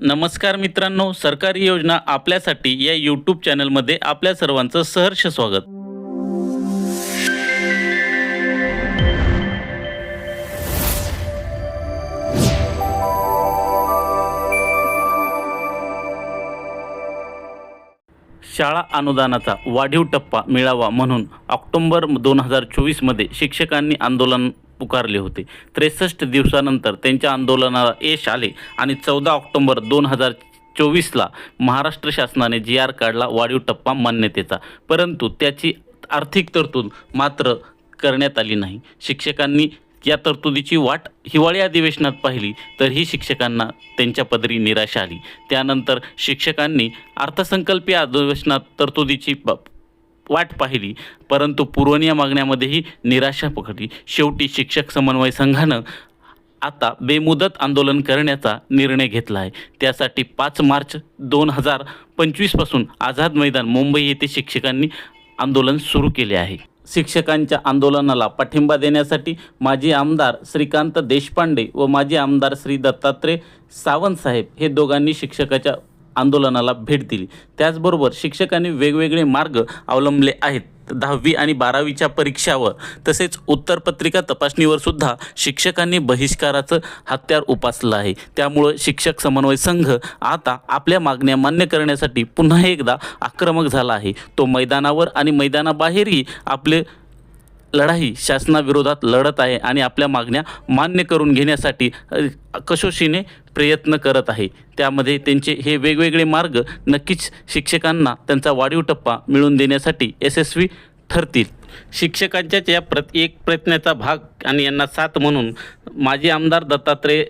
नमस्कार मित्रांनो सरकारी योजना आपल्यासाठी या यूट्यूब चॅनलमध्ये आपल्या सर्वांचं सहर्ष स्वागत. शाळा अनुदानाचा वाढीव टप्पा मिळावा म्हणून ऑक्टोंबर दोन हजार चोवीसमध्ये शिक्षकांनी आंदोलन पुकारले होते. त्रेसष्ट दिवसानंतर त्यांच्या आंदोलनाला यश आले आणि चौदा ऑक्टोंबर दोन हजार चोवीसला महाराष्ट्र शासनाने जी आर काढला वाढीव टप्पा मान्यतेचा. परंतु त्याची आर्थिक तरतूद मात्र करण्यात आली नाही. शिक्षकांनी या तरतुदीची वाट हिवाळी अधिवेशनात पाहिली तर ही शिक्षकांना त्यांच्या पदरी निराशा आली. त्यानंतर शिक्षकांनी अर्थसंकल्पीय अधिवेशनात तरतुदीची वाट पाहिली परंतु पूर्वनीय मागण्यामध्येही निराशा पकडली. शेवटी शिक्षक समन्वय संघानं आता बेमुदत आंदोलन करण्याचा निर्णय घेतला आहे. त्यासाठी पाच मार्च दोन हजार पंचवीसपासून आझाद मैदान मुंबई येथे शिक्षकांनी आंदोलन सुरू केले आहे. शिक्षकांच्या आंदोलनाला पाठिंबा देण्यासाठी माजी आमदार श्रीकांत देशपांडे व माजी आमदार श्री दत्तात्रय सावंत साहेब हे दोघांनी शिक्षकाच्या आंदोलनाला भेट दिली. त्याचबरोबर शिक्षकांनी वेगवेगळे मार्ग अवलंबले आहेत. दहावी आणि बारावीच्या परीक्षावर तसेच उत्तरपत्रिका तपासणीवर सुद्धा शिक्षकांनी बहिष्काराचं हत्यार उपासलं आहे. त्यामुळं शिक्षक समन्वय संघ आता आपल्या मागण्या मान्य करण्यासाठी पुन्हा एकदा आक्रमक झाला आहे. तो मैदानावर आणि मैदानाबाहेरही आपले लढाई शासनाविरोधात लढत आहे आणि आपल्या मागण्या मान्य करून घेण्यासाठी अ, कसोशीने प्रयत्न करत आहे. त्यामध्ये त्यांचे हे वेगवेगळे मार्ग नक्कीच शिक्षकांना त्यांचा वाढीव टप्पा मिळवून देण्यासाठी यशस्वी ठरतील. शिक्षकांच्याच या प्रत एक प्रयत्नाचा भाग आणि यांना साथ म्हणून माजी आमदार दत्तात्रय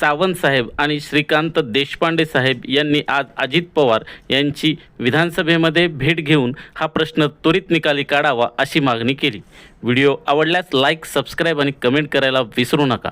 सावंत साहेब आणि श्रीकांत देशपांडे साहेब यांनी आज अजित पवार यांची विधानसभेमध्ये भेट घेऊन हा प्रश्न त्वरित निकाली काढावा अशी मागणी केली. व्हिडिओ आवडल्यास लाईक सबस्क्राईब आणि कमेंट करायला विसरू नका.